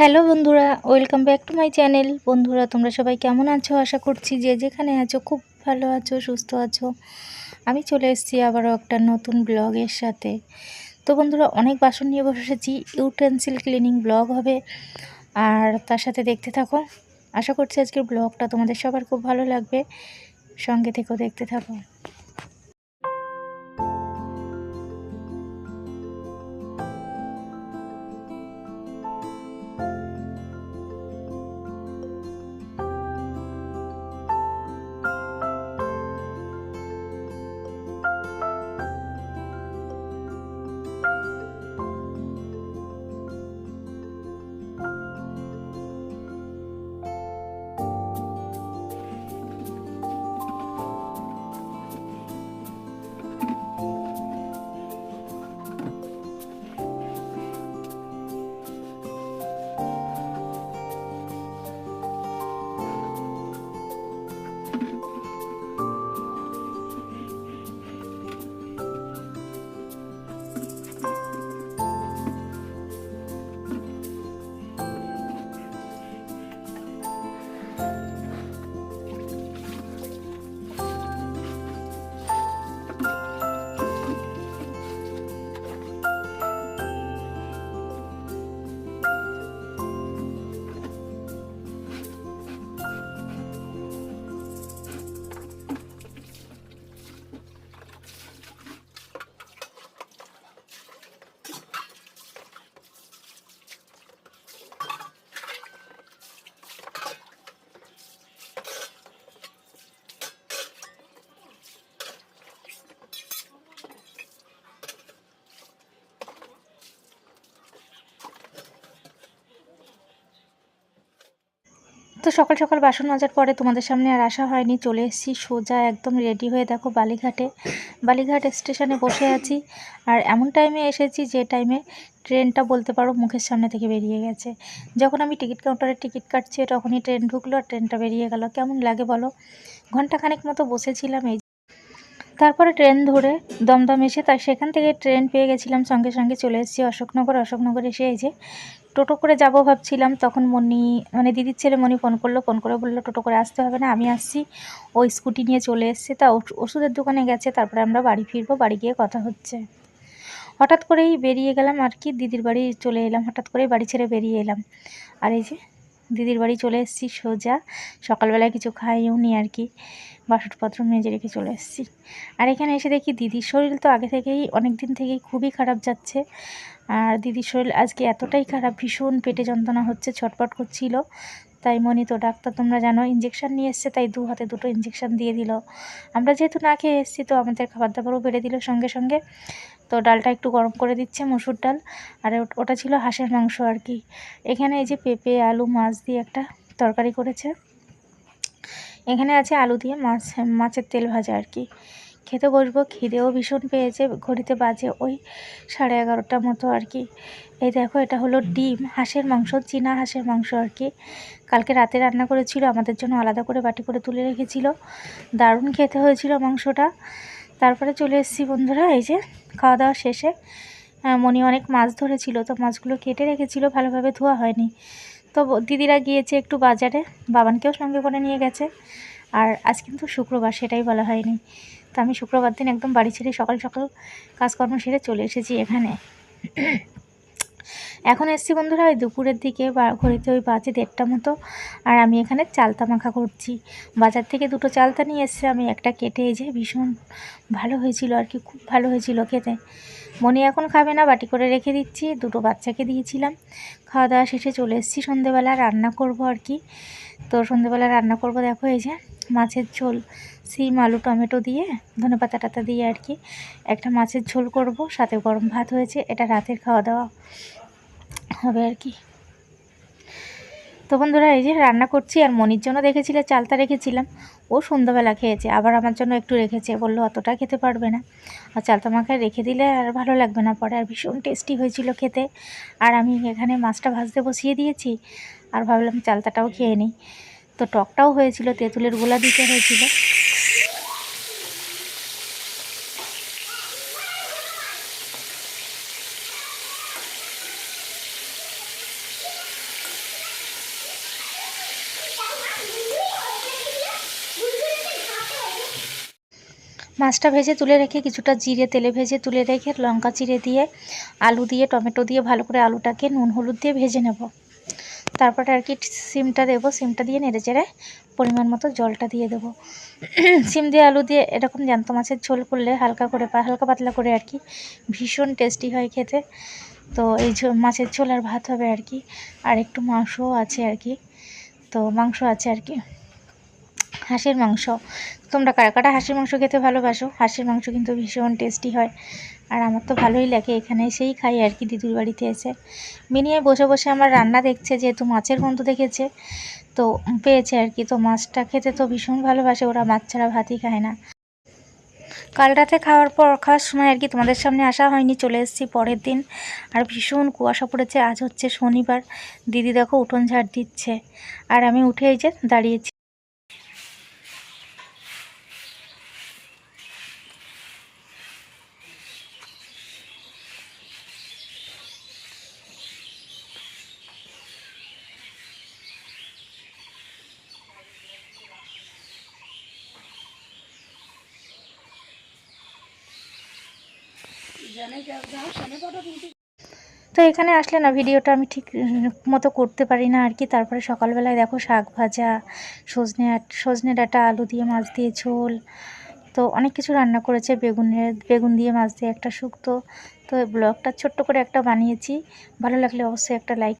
Hello বন্ধুরা, welcome back to my channel. বন্ধুরা, তোমরা সবাই কেমন আছো? আশা করছি যে যেখানে আছো খুব ভালো আছো, সুস্থ আছো। আমি চলে এসেছি আবারও একটা নতুন ব্লগের সাথে। তো বন্ধুরা, অনেক বাসন নিয়ে বসেছি, ইউটেন্সিল ক্লিনিং ব্লগ হবে। আর তার সাথে দেখতে থাকো। আশা করছি আজকের ব্লগটা তোমাদের সবার খুব ভালো লাগবে। সঙ্গে থেকেও দেখতে থাকো। তো সকাল সকাল বাসন মাজার পরে তোমাদের সামনে আর আসা হয়নি, চলে এসেছি সোজা একদম রেডি হয়ে দেখো বালিঘাটে। বালিঘাট স্টেশনে বসে আছি। আর এমন টাইমে এসেছি যে টাইমে ট্রেনটা বলতে পারো মুখের সামনে থেকে বেরিয়ে গেছে। যখন আমি টিকিট কাউন্টারে টিকিট কাটছি, তখনই ট্রেন ঢুকলো আর ট্রেনটা বেরিয়ে গেল। কেমন লাগে বলো? ঘন্টাখানেক মতো বসেছিলাম, এই তারপরে ট্রেন ধরে দমদম এসে তার সেখান থেকে ট্রেন পেয়ে গেছিলাম, সঙ্গে সঙ্গে চলে এসেছি অশোকনগর। অশোকনগর এসে এই যে টোটো করে যাব ভাবছিলাম, তখন মনি মানে দিদির ছেলে মনি ফোন করল, ফোন করে বলল, টোটো করে আসতে হবে না, আমি আসছি। ওই স্কুটি নিয়ে চলে এসছে, তা ওষুধের দোকানে গেছে, তারপরে আমরা বাড়ি ফিরবো, বাড়ি গিয়ে কথা হচ্ছে। হঠাৎ করেই বেরিয়ে গেলাম আর কি, দিদির বাড়ি চলে এলাম, হঠাৎ করেই বাড়ি ছেড়ে বেরিয়ে এলাম। আর এই যে দিদির বাড়ি চলে এসেছি সোজা। সকালবেলায় কিছু খাইও নি আর কি। বাসনপত্র মেজে রেখে চলে এসেছি। আর এখানে এসে দেখি দিদির শরীর তো আগে থেকেই অনেক দিন থেকেই খুবই খারাপ যাচ্ছে। আর দিদির শরীর আজকে এতটাই খারাপ, ভীষণ পেটে যন্ত্রণা হচ্ছে, ছটপট করছিল। তাই মনি তো ডাক্তার, তোমরা জানো ইঞ্জেকশান নিয়ে এসছে, তাই দু হাতে দুটো ইঞ্জেকশান দিয়ে দিল। আমরা যেহেতু না খেয়ে এসেছি, তো আমাদের খাবার দাবারও বেড়ে দিল সঙ্গে সঙ্গে। তো ডালটা একটু গরম করে দিচ্ছে, মসুর ডাল। আর ওটা ছিল হাঁসের মাংস আর কি। এখানে এই যে পেঁপে, আলু, মাছ দিয়ে একটা তরকারি করেছে। এখানে আছে আলু দিয়ে মাছ, মাছের তেল ভাজা আর কি। খেতে বসবো, খিদেও ভীষণ পেয়েছে, ঘড়িতে বাজে ওই সাড়ে এগারোটার মতো আর কি। এই দেখো, এটা হলো ডিম, হাঁসের মাংস, চীনা হাঁসের মাংস আর কি। কালকে রাতে রান্না করেছিল, আমাদের জন্য আলাদা করে বাটি করে তুলে রেখেছিল। দারুণ খেতে হয়েছিল মাংসটা। তারপরে চলে এসেছি বন্ধুরা, এই যে খাওয়া দাওয়া শেষে। মনি অনেক মাছ ধরেছিল, তো মাছগুলো কেটে রেখেছিল, ভালোভাবে ধোয়া হয়নি। তো দিদিরা গিয়েছে একটু বাজারে, বাবানকেও সঙ্গে করে নিয়ে গেছে। আর আজ কিন্তু শুক্রবার, সেটাই বলা হয়নি। তো আমি শুক্রবার দিন একদম বাড়ি ছেড়ে সকাল সকাল কাজকর্ম সেরে চলে এসেছি এখানে। এখন এসছি বন্ধুরা ওই দুপুরের দিকে ঘড়িতে ওই বাজে দেড়টা মতো। আর আমি এখানে চালতা মাখা করছি। বাজার থেকে দুটো চালতা নিয়ে এসছে। আমি একটা কেটে এই যে ভীষণ ভালো হয়েছিল আর কি, খুব ভালো হয়েছিল খেতে। মনি এখন খাবে না, বাটি করে রেখে দিচ্ছি। দুটো বাচ্চাকে দিয়েছিলাম। খাওয়া দাওয়া শেষে চলে এসেছি সন্ধেবেলা, রান্না করব আর কি। তো সন্ধেবেলা রান্না করব দেখো এই যে মাছের ঝোল, সিম, আলু, টমেটো দিয়ে, ধনে পাতা টাতা দিয়ে আর কি। একটা মাছের ঝোল করব, সাথে গরম ভাত হয়েছে। এটা রাতের খাওয়া দাওয়া হবে আর কি। তো বন্ধুরা, এই যে রান্না করছি আর মনির জন্য দেখেছিলে চালতা রেখেছিলাম। ও সন্ধ্যাবেলা খেয়েছে, আবার আমার জন্য একটু রেখেছে, বলল অতটা খেতে পারবে না। আর চালতা মাখায় রেখে দিলে আর ভালো লাগবে না পরে, আর ভীষণ টেস্টি হয়েছিল খেতে। আর আমি এখানে মাছটা ভাজতে বসিয়ে দিয়েছি, আর ভাবলাম চালতাটাও খেয়ে নিই। তো টকটাও হয়েছিল, তেঁতুলের গোলা দিতে হয়েছিল। মাছটা ভেজে তুলে রেখে কিছুটা জিরে, তেলে ভেজে তুলে রেখে লঙ্কা চিড়ে দিয়ে, আলু দিয়ে, টমেটো দিয়ে ভালো করে আলুটাকে নুন হলুদ দিয়ে ভেজে নেব। তারপরে আর কি সিমটা দেবো, সিমটা দিয়ে নেড়ে চেড়ে পরিমাণ মতো জলটা দিয়ে দেবো। সিম দিয়ে আলু দিয়ে এরকম জ্যান্ত মাছের ঝোল করলে হালকা করে হালকা পাতলা করে আর কি ভীষণ টেস্টি হয় খেতে। তো এই মাছের ঝোল আর ভাত হবে আর কি। আর একটু মাংসও আছে আর কি। তো মাংস আছে আর কি। হাঁসের মাংস। তোমরা কারা কারা হাঁসের মাংস খেতে ভালোবাসো? হাঁসের মাংস কিন্তু ভীষণ টেস্টি হয়। আর আমার তো ভালোই লাগে, এখানে এসেই খাই আর কি, দিদুর বাড়িতে এসে। মিনিয়ে বসে বসে আমার রান্না দেখছে, যেহেতু মাছের গন্ধ দেখেছে, তো পেয়েছে আর কি। তো মাছটা খেতে তো ভীষণ ভালোবাসে, ওরা মাছ ছাড়া ভাতই খায় না। কাল রাতে খাওয়ার পর, খাওয়ার সময় আর কি তোমাদের সামনে আসা হয়নি, চলে এসেছি পরের দিন। আর ভীষণ কুয়াশা পড়েছে, আজ হচ্ছে শনিবার। দিদি দেখো উঠোন ঝাড় দিচ্ছে। আর আমি উঠে এই যে দাঁড়িয়েছি। তো এখানে আসলে না, ভিডিওটা আমি ঠিক মতো করতে পারি না আর কি। তারপরে সকালবেলায় দেখো শাক ভাজা, সজনে সজনে ডাটা, আলু দিয়ে মাছ দিয়ে ঝোল। তো অনেক কিছু রান্না করেছে বেগুনের বেগুন দিয়ে মাছ দিয়ে একটা শুক্তো। তো ব্লগটা ছোট্ট করে একটা বানিয়েছি। ভালো লাগলে অবশ্যই একটা লাইক